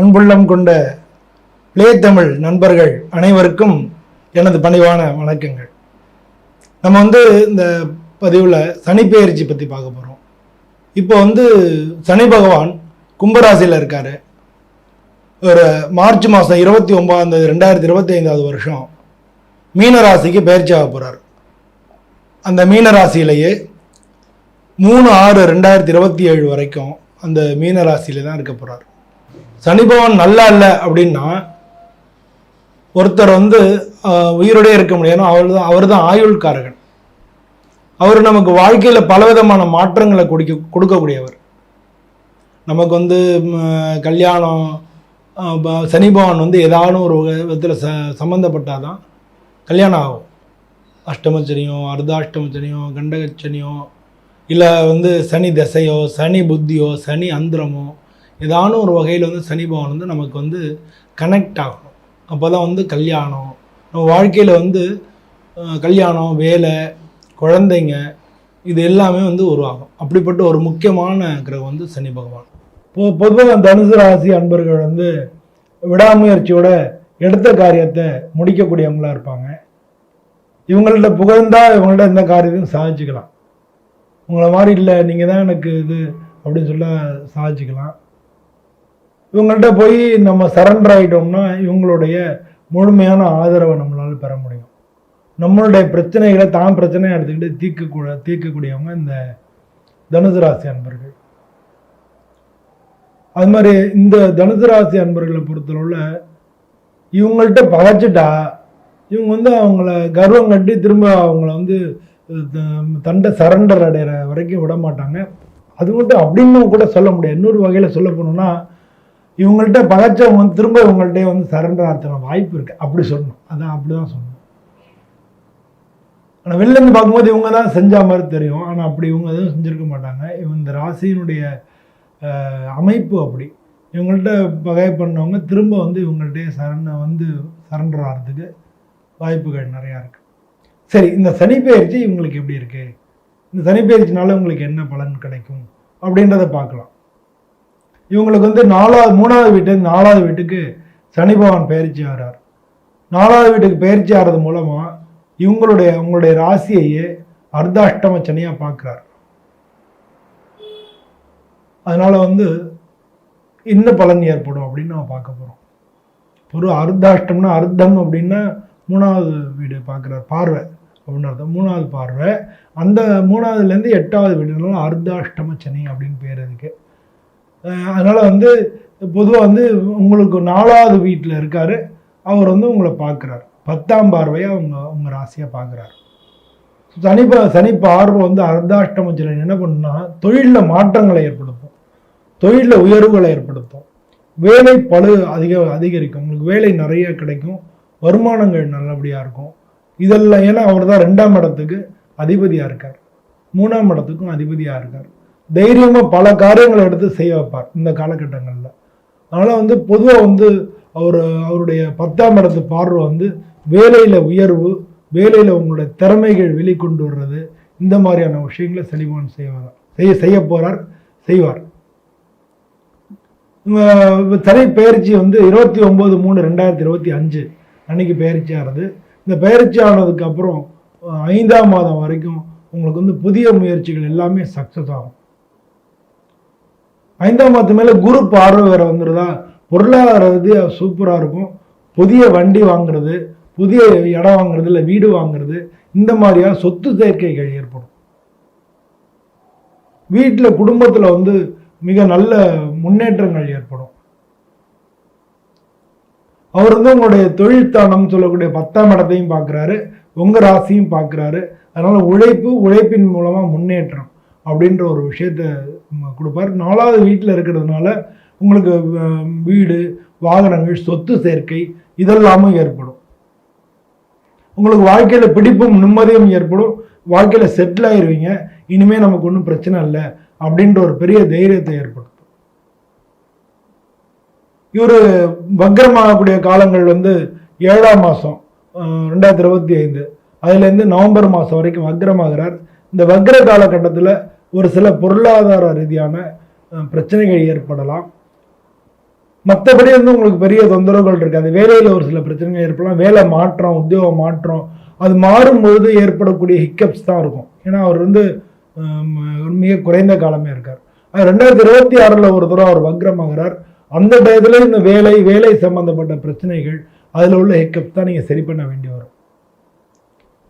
அன்புள்ளம் கொண்ட பிளே தமிழ் நண்பர்கள் அனைவருக்கும் எனது பணிவான வணக்கங்கள். நம்ம வந்து இந்த பதிவில் சனிப்பெயர்ச்சி பற்றி பார்க்க போகிறோம் இப்போ வந்து சனி பகவான் கும்பராசியில் இருக்கார். ஒரு மார்ச் மாதம் இருபத்தி ஒம்பதாந்தேதி ரெண்டாயிரத்தி இருபத்தி ஐந்தாவது வருஷம் மீனராசிக்கு பயிற்சி ஆக போகிறார் அந்த மீனராசியிலேயே மூணு ஆறு ரெண்டாயிரத்தி இருபத்தி ஏழு வரைக்கும் அந்த மீனராசியில தான் இருக்க போகிறார் சனி பகவான் நல்லா இல்லை அப்படின்னா ஒருத்தர் வந்து உயிரோடே இருக்க முடியாது அவர் தான் அவர் தான் ஆயுள்காரகன். அவர் நமக்கு வாழ்க்கையில் பலவிதமான மாற்றங்களை குடிக்க கொடுக்கக்கூடியவர். நமக்கு வந்து கல்யாணம் சனி பகவான் வந்து ஏதாவது ஒரு விதத்தில் ச சம்மந்தப்பட்டாதான் கல்யாணம் ஆகும். அஷ்டமச்சனியோ அர்த்தாஷ்டமச்சனியோ கண்டகச்சனியோ இல்லை வந்து சனி தசையோ சனி புத்தியோ சனி அந்திரமோ ஏதானும் ஒரு வகையில் வந்து சனி பகவான் வந்து நமக்கு வந்து கனெக்ட் ஆகணும். அப்போ தான் வந்து கல்யாணம் நம்ம வாழ்க்கையில் வந்து கல்யாணம் வேலை குழந்தைங்க இது எல்லாமே வந்து உருவாகும். அப்படிப்பட்ட ஒரு முக்கியமான கிரகம் வந்து சனி பகவான். இப்போ பொதுவாக தனுசு ராசி அன்பர்கள் வந்து விடாமுயற்சியோட எடுத்த காரியத்தை முடிக்கக்கூடியவங்களாக இருப்பாங்க. இவங்கள்ட்ட புகழ்ந்தால் இவங்கள்ட்ட எந்த காரியத்தையும் சாதிச்சுக்கலாம். உங்களை மாதிரி இல்லை நீங்கள் தான் எனக்கு இது அப்படின்னு சொல்ல சாதிச்சுக்கலாம். இவங்கள்ட்ட போய் நம்ம சரண்டர் ஆகிட்டோம்னா இவங்களுடைய முழுமையான ஆதரவை நம்மளால் பெற முடியும். நம்மளுடைய பிரச்சனைகளை தான் பிரச்சனையை எடுத்துக்கிட்டு தீர்க்கக்கூட தீர்க்கக்கூடியவங்க இந்த தனுசு ராசி அன்பர்கள். அது மாதிரி இந்த தனுசு ராசி அன்பர்களை பொறுத்தளவில் இவங்கள்ட்ட பகைச்சிட்டா இவங்க வந்து அவங்கள கர்வம் கட்டி திரும்ப அவங்கள வந்து த- தண்டை சரண்டர் அடைகிற வரைக்கும் விட மாட்டாங்க அது மட்டும் அப்படின்னு கூட சொல்ல முடியாது. இன்னொரு வகையில் சொல்ல போனோம்னா இவங்கள்ட்ட பகைச்சவங்க வந்து திரும்ப இவங்கள்ட்டே வந்து சரண்டர் ஆகிறதுக்கான வாய்ப்பு இருக்குது அப்படி சொல்லணும். அதான் அப்படி தான் சொல்லணும் ஆனால் வெளிலேருந்து பார்க்கும்போது இவங்க தான் செஞ்ச மாதிரி தெரியும். ஆனால் அப்படி இவங்க எதுவும் செஞ்சுருக்க மாட்டாங்க. இவங்க இந்த ராசியினுடைய அமைப்பு அப்படி. இவங்கள்ட்ட பகை பண்ணவங்க திரும்ப வந்து இவங்கள்ட்டே சரண வந்து சரண்டர் ஆகிறதுக்கு வாய்ப்புகள் நிறையா இருக்குது சரி இந்த சனிப்பெயர்ச்சி இவங்களுக்கு எப்படி இருக்குது இந்த சனிப்பெயர்ச்சினால உங்களுக்கு என்ன பலன் கிடைக்கும்? அப்படின்றத பார்க்கலாம். இவங்களுக்கு வந்து நாலாவது மூணாவது வீட்டு நாலாவது வீட்டுக்கு சனி பகவான் பயிற்சி ஆகிறார் நாலாவது வீட்டுக்கு பயிற்சி ஆகிறது மூலமாக இவங்களுடைய உங்களுடைய ராசியையே அர்த்தாஷ்டம சனியாக பார்க்குறார். அதனால் வந்து என்ன பலன் ஏற்படும் அப்படின்னு நம்ம பார்க்க போகிறோம் ஒரு அர்த்தாஷ்டம்னா அர்த்தம் அப்படின்னா மூணாவது வீடு பார்க்குறார் பார்வை அப்படின்னு அர்த்தம். மூணாவது பார்வை. அந்த மூணாவதுலேருந்து எட்டாவது வீடுனால அர்த்தாஷ்டம சனி அப்படின்னு பேர் அதுக்கு. அதனால் வந்து பொதுவாக வந்து உங்களுக்கு நாலாவது வீட்டில் இருக்கார். அவர் வந்து உங்களை பார்க்குறாரு பத்தாம் பார்வையாக அவங்க உங்கள் ராசியாக பார்க்குறாரு சனி சனி பார்வை வந்து அர்த்தாஷ்டம என்ன பண்ணுன்னா தொழிலில் மாற்றங்களை ஏற்படுத்தும். தொழிலில் உயர்வுகளை ஏற்படுத்தும். வேலை பளு அதிக அதிகரிக்கும். உங்களுக்கு வேலை நிறைய கிடைக்கும். வருமானங்கள் நல்லபடியாக இருக்கும். இதெல்லாம் ஏன்னா அவர் தான் ரெண்டாம் இடத்துக்கு அதிபதியாக இருக்கார். மூணாம் இடத்துக்கும் அதிபதியாக இருக்கார். தைரியமாக பல காரியங்களை எடுத்து செய்ய வைப்பார் இந்த காலகட்டங்களில். அதனால் வந்து பொதுவாக வந்து அவர் அவருடைய பத்தாம் இடத்து பார்வை வந்து வேலையில் உயர்வு வேலையில் உங்களுடைய திறமைகள் வெளிக்கொண்டு வர்றது இந்த மாதிரியான விஷயங்களை செழிவான் செய்வார். செய்ய செய்ய போகிறார் செய்வார். உங்க பயிற்சி வந்து இருபத்தி ஒம்பது மூணு ரெண்டாயிரத்தி இருபத்தி அஞ்சு அன்னைக்கு பயிற்சி ஆனது. இந்த பயிற்சி ஆனதுக்கு அப்புறம் ஐந்தாம் மாதம் வரைக்கும் உங்களுக்கு வந்து புதிய முயற்சிகள் எல்லாமே சக்ஸஸ் ஆகும். ஐந்தாம் மாதத்து மேலே குரு பார்வை வேறு வந்துடுதா பொருளாதார ரீதியாக சூப்பராக இருக்கும். புதிய வண்டி வாங்குறது புதிய இடம் வாங்குறது இல்லை வீடு வாங்குறது இந்த மாதிரியான சொத்து சேர்க்கைகள் ஏற்படும். வீட்டில் குடும்பத்தில் வந்து மிக நல்ல முன்னேற்றங்கள் ஏற்படும். அவர் வந்து உங்களுடைய தொழில்தானம் சொல்லக்கூடிய பத்தாம் இடத்தையும் பார்க்குறாரு உங்கள் ராசியும் பார்க்குறாரு அதனால் உழைப்பு உழைப்பின் மூலமாக முன்னேற்றம். அப்படின்ற ஒரு விஷயத்த கொடுப்பார். நாலாவது வீட்டில் இருக்கிறதுனால உங்களுக்கு வீடு வாகனங்கள் சொத்து சேர்க்கை இதெல்லாமும் ஏற்படும். உங்களுக்கு வாழ்க்கையில் பிடிப்பும் நிம்மதியும் ஏற்படும். வாழ்க்கையில் செட்டில் ஆயிடுவீங்க இனிமே நமக்கு ஒன்றும் பிரச்சனை இல்லை அப்படின்ற ஒரு பெரிய தைரியத்தை ஏற்படுத்தும். இவர் வக்ரமாகக்கூடிய காலங்கள் வந்து ஏழாம் மாதம் ரெண்டாயிரத்தி இருபத்தி ஐந்து. அதுலேருந்து நவம்பர் மாதம் வரைக்கும் வக்ரமாகிறார். இந்த வக்ர காலகட்டத்தில் ஒரு சில பொருளாதார ரீதியான பிரச்சனைகள் ஏற்படலாம். மற்றபடி வந்து உங்களுக்கு பெரிய தொந்தரவுகள் இருக்காது வேலையில் ஒரு சில பிரச்சனைகள் ஏற்படலாம். வேலை மாற்றம் உத்தியோக மாற்றம் அது மாறும்பொழுது ஏற்படக்கூடிய ஹிக்கப்ஸ் தான் இருக்கும். ஏன்னா அவர் வந்து மிக குறைந்த காலமே இருக்கார். அது ரெண்டாயிரத்தி இருபத்தி ஆறில் ஒரு தடவை அவர் வக்ரமாகிறார். அந்த டயத்தில் இந்த வேலை வேலை சம்பந்தப்பட்ட பிரச்சனைகள் அதில் உள்ள ஹிக்கப்ஸ் தான் நீங்கள் சரி பண்ண வேண்டி வரும்.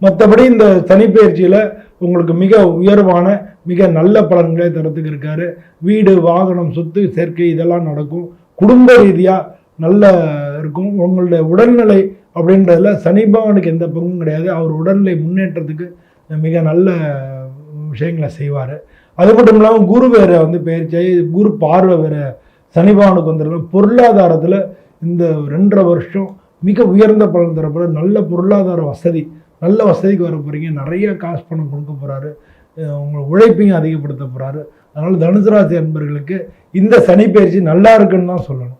மற்றபடி இந்த சனிப்பயிற்சியில் உங்களுக்கு மிக உயர்வான மிக நல்ல பலன்களை தரத்துக்கு இருக்காரு வீடு வாகனம் சொத்து சேர்க்கை இதெல்லாம் நடக்கும். குடும்ப ரீதியாக நல்ல இருக்கும். உங்களுடைய உடல்நிலை அப்படின்றதுல சனி பகவானுக்கு எந்த பங்கும் கிடையாது. அவர் உடல்நிலை முன்னேற்றத்துக்கு மிக நல்ல விஷயங்களை செய்வார். அது மட்டும் இல்லாமல் குரு வேற வந்து பயிற்சியாகி குரு பார்வை வேற சனி பகவானுக்கு பொருளாதாரத்தில் இந்த ரெண்டரை வருஷம் மிக உயர்ந்த பலன் தரப்பட நல்ல பொருளாதார வசதி நல்ல வசதிக்கு வர போகிறீங்க நிறைய காசு பணம் கொடுக்க போகிறாரு உங்களை உழைப்பையும் அதிகப்படுத்த போகிறாரு அதனால் தனுசு ராசி அன்பர்களுக்கு இந்த சனி பயிற்சி நல்லா இருக்குன்னு தான் சொல்லணும்.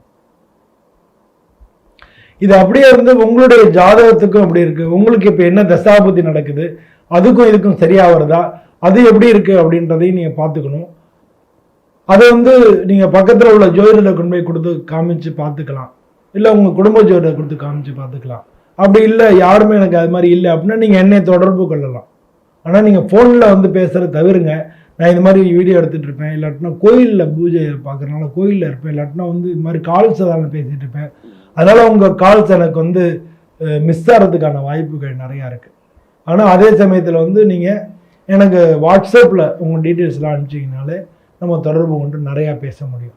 இது அப்படியே இருந்து உங்களுடைய ஜாதகத்துக்கும் அப்படி இருக்குது உங்களுக்கு இப்போ என்ன தசாபதி நடக்குது? அதுக்கும் இதுக்கும் சரியாக வருதா? அது எப்படி இருக்குது அப்படின்றதையும் நீங்கள் பார்த்துக்கணும். அதை வந்து நீங்கள் பக்கத்தில் உள்ள ஜோதிடரை கொண்டு போய் கொடுத்து காமிச்சு பார்த்துக்கலாம். இல்லை உங்கள் குடும்ப ஜோதிடரை கொடுத்து காமிச்சு பார்த்துக்கலாம். அப்படி இல்லை யாருமே எனக்கு அது மாதிரி இல்லை அப்படின்னா நீங்கள் என்னை தொடர்பு கொள்ளலாம். ஆனால் நீங்கள் ஃபோனில் வந்து பேசுகிறத தவிருங்க. நான் இந்த மாதிரி வீடியோ எடுத்துகிட்டு இருப்பேன். இல்லாட்டினா கோயிலில் பூஜை பார்க்குறதுனால கோயிலில் இருப்பேன். இல்லாட்டினா வந்து இது மாதிரி கால்ஸ் தான் பேசிகிட்டு இருப்பேன். அதனால் உங்கள் கால்ஸ் எனக்கு வந்து மிஸ் ஆகிறதுக்கான வாய்ப்புகள் நிறையா இருக்குது ஆனால் அதே சமயத்தில் வந்து நீங்கள் எனக்கு வாட்ஸ்அப்பில் உங்கள் டீட்டெயில்ஸ்லாம் அனுப்பிச்சிங்கனாலே நம்ம தொடர்பு கொண்டு நிறையா பேச முடியும்.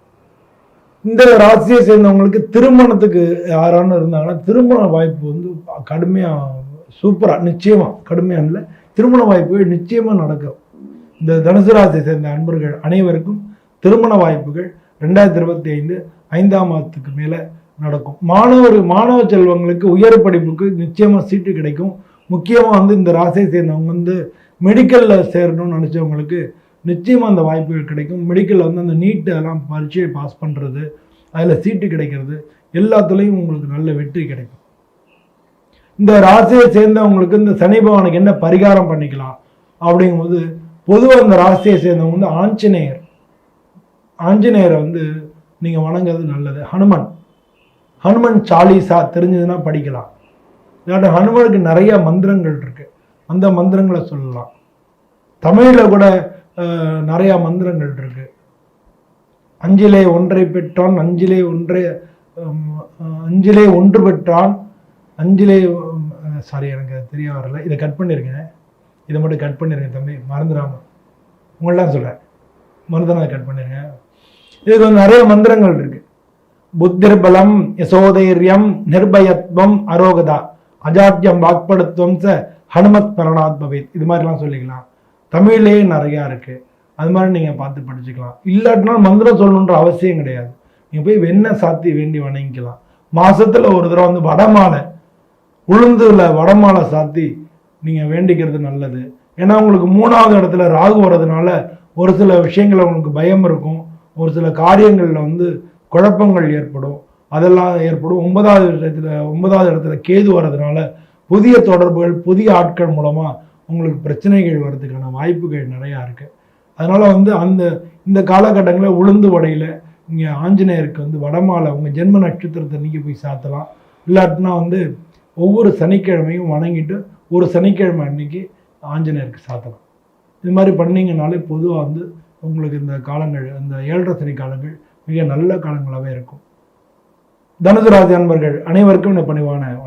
இந்த ராசியை சேர்ந்தவங்களுக்கு திருமணத்துக்கு யாரானு இருந்தாங்கன்னா திருமண வாய்ப்பு வந்து கடுமையாக சூப்பராக நிச்சயமாக கடுமையாக இல்லை. திருமண வாய்ப்புகள் நிச்சயமாக நடக்கும். இந்த தனுசு ராசியை சேர்ந்த அன்பர்கள் அனைவருக்கும் திருமண வாய்ப்புகள் ரெண்டாயிரத்தி இருபத்தி ஐந்து ஐந்தாம் மாதத்துக்கு மேலே நடக்கும். மாணவர் மாணவ செல்வங்களுக்கு உயர் படிப்புக்கு நிச்சயமாக சீட்டு கிடைக்கும். முக்கியமாக வந்து இந்த ராசியை சேர்ந்தவங்க வந்து மெடிக்கலில் சேரணும்னு நினச்சவங்களுக்கு நிச்சயமாக அந்த வாய்ப்புகள் கிடைக்கும். மெடிக்கலில் வந்து அந்த நீட்டு அதெல்லாம் பரீட்சையை பாஸ் பண்ணுறது அதில் சீட்டு கிடைக்கிறது எல்லாத்துலேயும் உங்களுக்கு நல்ல வெற்றி கிடைக்கும். இந்த ராசியை சேர்ந்தவங்களுக்கு இந்த சனி பகவானுக்கு என்ன பரிகாரம் பண்ணிக்கலாம்? அப்படிங்கும்போது பொதுவாக இந்த ராசியை சேர்ந்தவங்க வந்து ஆஞ்சநேயர். ஆஞ்சநேயரை வந்து நீங்கள் வணங்குறது நல்லது. ஹனுமன். ஹனுமன் சாலிசா தெரிஞ்சதுன்னா படிக்கலாம். இல்லாட்டி ஹனுமனுக்கு நிறைய மந்திரங்கள் இருக்குது அந்த மந்திரங்களை சொல்லலாம். தமிழில் கூட நிறையா மந்திரங்கள் இருக்கு. அஞ்சிலே ஒன்றை பெற்றான் அஞ்சிலே ஒன்றை அஞ்சிலே ஒன்று பெற்றான் அஞ்சிலே சாரி எனக்கு தெரிய வரல. இதை கட் பண்ணியிருக்கேன் இதை மட்டும் கட் பண்ணிருங்க தம்பி. மறந்துடாம. உங்கள்தான் சொல்கிறேன் மருந்தனை கட் பண்ணிருங்க. இதுக்கு வந்து நிறைய மந்திரங்கள் இருக்கு. புத்திர்பலம் யசோதைரியம் நிர்பயத்வம் அரோகதா அஜாத்தியம் வாக்படுத்துவம் ச ஹனுமத் பரணாத் பவேத். இது மாதிரிலாம் சொல்லிக்கலாம். தமிழ்லேயே நிறையா இருக்குது அது மாதிரி நீங்கள் பார்த்து படிச்சுக்கலாம். இல்லாட்டினா மந்திரம் சொல்லணுன்ற அவசியம் கிடையாது. நீங்கள் போய் வெண்ணெய் சாத்தி வேண்டி வணங்கிக்கலாம். மாதத்தில் ஒரு தடவை வந்து வடமாலை உளுந்துல வடமாலை சாத்தி நீங்கள் வேண்டிக்கிறது நல்லது. ஏன்னா உங்களுக்கு மூணாவது இடத்துல ராகு வர்றதுனால ஒரு சில விஷயங்கள் உங்களுக்கு பயம் இருக்கும். ஒரு சில காரியங்களில் வந்து குழப்பங்கள் ஏற்படும். அதெல்லாம் ஏற்படும். ஒன்பதாவது இடத்துல ஒன்பதாவது இடத்துல கேது வர்றதுனால புதிய தொடர்புகள் புதிய ஆட்கள் மூலமாக உங்களுக்கு பிரச்சனைகள் வர்றதுக்கான வாய்ப்புகள் நிறையா இருக்குது அதனால் வந்து அந்த இந்த காலகட்டங்களில் உளுந்து வடையில் இங்கே ஆஞ்சநேயருக்கு வந்து வடமாலை உங்கள் ஜென்ம நட்சத்திரத்தை அன்னைக்கு போய் சாத்தலாம். இல்லாட்டினா வந்து ஒவ்வொரு சனிக்கிழமையும் வணங்கிட்டு ஒரு சனிக்கிழமை அன்னைக்கு ஆஞ்சநேயருக்கு சாத்தலாம். இது மாதிரி பண்ணிங்கனாலே பொதுவாக வந்து உங்களுக்கு இந்த காலங்கள் இந்த ஏழரை சனி காலங்கள் மிக நல்ல காலங்களாகவே இருக்கும். தனுசு ராசி அன்பர்கள் அனைவருக்கும் இந்த பணிவான